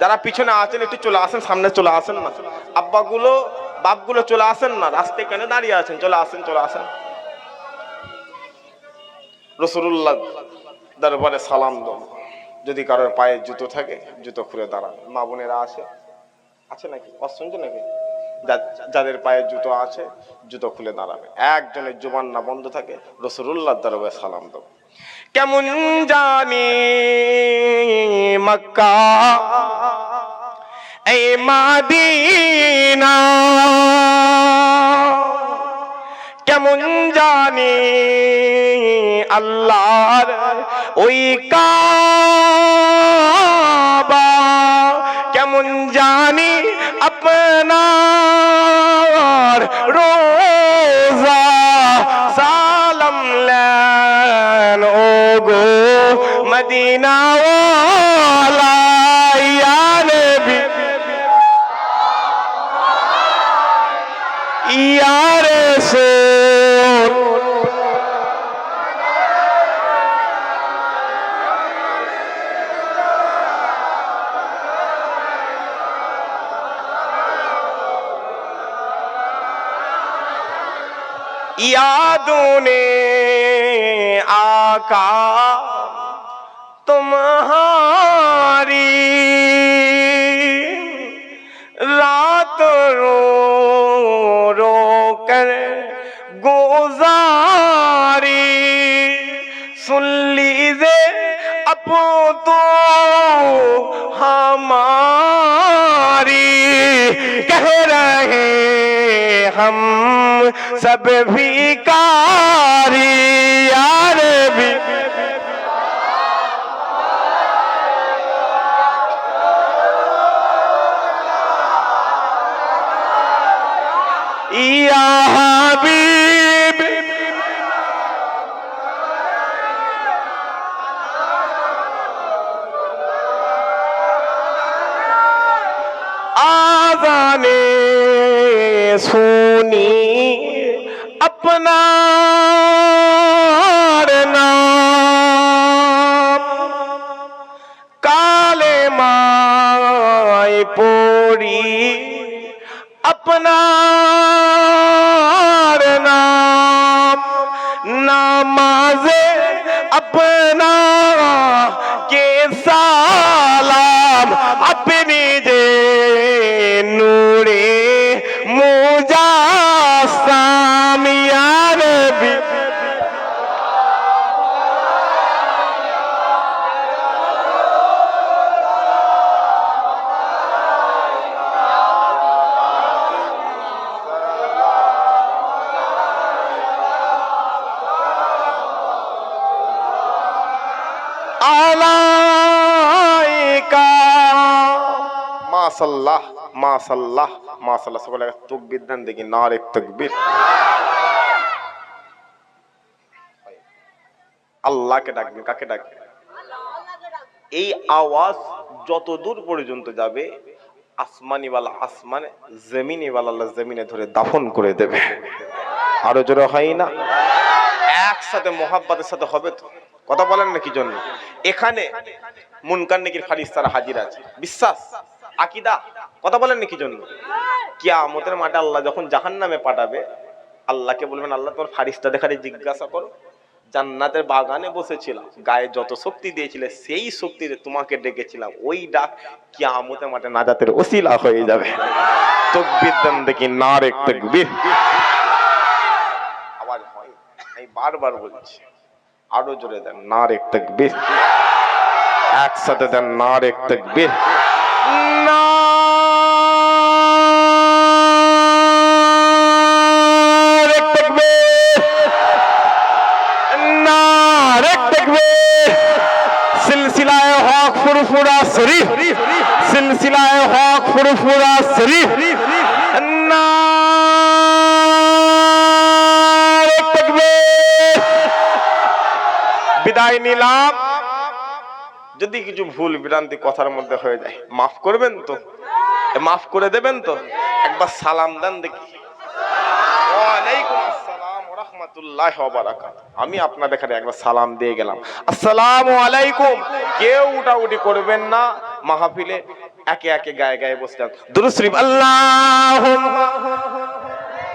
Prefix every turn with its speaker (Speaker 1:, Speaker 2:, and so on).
Speaker 1: যারা পিছনে আছেন, একটু চলে আসেন, সামনে চলে আসেন না। আব্বাগুলো, বাপগুলো চলে আসেন না, রাস্তায় কেন দাঁড়িয়ে আছেন? চলে আসেন চলে আসেন। রসুল্লাহ দরবারে সালাম দো যদি কারোর পায়ে জুতো থাকে, জুতো খুলে দাঁড়ান। মা বোনেরা আছে? আছে নাকি? শুনছো নাকি? যাদের পায়ে জুতো আছে, জুতো খুলে দাঁড়াবে। একজনের জুবান না বন্ধ থাকে রসুল্লাহ দরবারে সালাম দো কেমন জানি মক্কা এই মাদিনা। কেমন জানি আল্লাহর ওই কাবা। কেমন জানি আপনার রোজা। সালাম গো মদিনা ইয়া রাসূল यादों ने आका तुम्हारी रात रो रो तो हमारी। कह रहे हम सब भिकारी জবানে শুনি আপনার নাম। কালে মায় পড়ি আপনার সকলে তকবীর দেন, দেখি নারে আল্লাহকে ডাকবেন, কাকে ডাকবেন? এই আওয়াজ যত দূর পর্যন্ত যাবে আসমানিওয়ালা আসমানে জমিনিওয়ালা জমিনে ধরে দাফন করে দেবে। আরও জোরে হয় না? একসাথে মোহাব্বতের সাথে হবে তো? কথা বলেন না কি জন্য? এখানে মুনকার নেকির ফারিস্তারা হাজির আছে। বিশ্বাস? আকিদা? কথা বলেন না কি জন্য? কিয়ামতের মাঠে আল্লাহ যখন জাহান নামে পাঠাবে, আল্লাহকে বলবেন, আল্লাহ, তোমার ফারিস্তা দেখারে জিজ্ঞাসা করো। জান্নাতের বাগানে বসেছিলাম, গায়ে যত শক্তি দিয়েছিলে, সেই শক্তিতে তোমাকে ডেকেছিলাম। ওই ডাক কিয়ামতের মাঠে নাজাতের ওসিলা হয়ে যাবে। তকবির দেন দেখি না নারেক তকবির। আমি বারবার বলছি, আরও জোরে দেন নারেক তকবির। একসাথে দেন হক ফুরফুরা শরীফ। সিলসিলায় হক ফুরফুরা শরীফ। নারেক বিদায় নিলাম। যদি কিছু ভুল ভ্রান্তি কথার মধ্যে হয়ে যায়, মাফ করবেন তো? মাফ করে দেবেন তো? একবার সালাম দেন দেখি। আমি আপনার এখানে একবার সালাম দিয়ে গেলাম। আসসালাম আলাইকুম। কেউ উঠাউটি করবেন না। মাহফিলে একে একে গায়ে গায়ে বসলাম দুরুদ শরীফ। আল্লাহ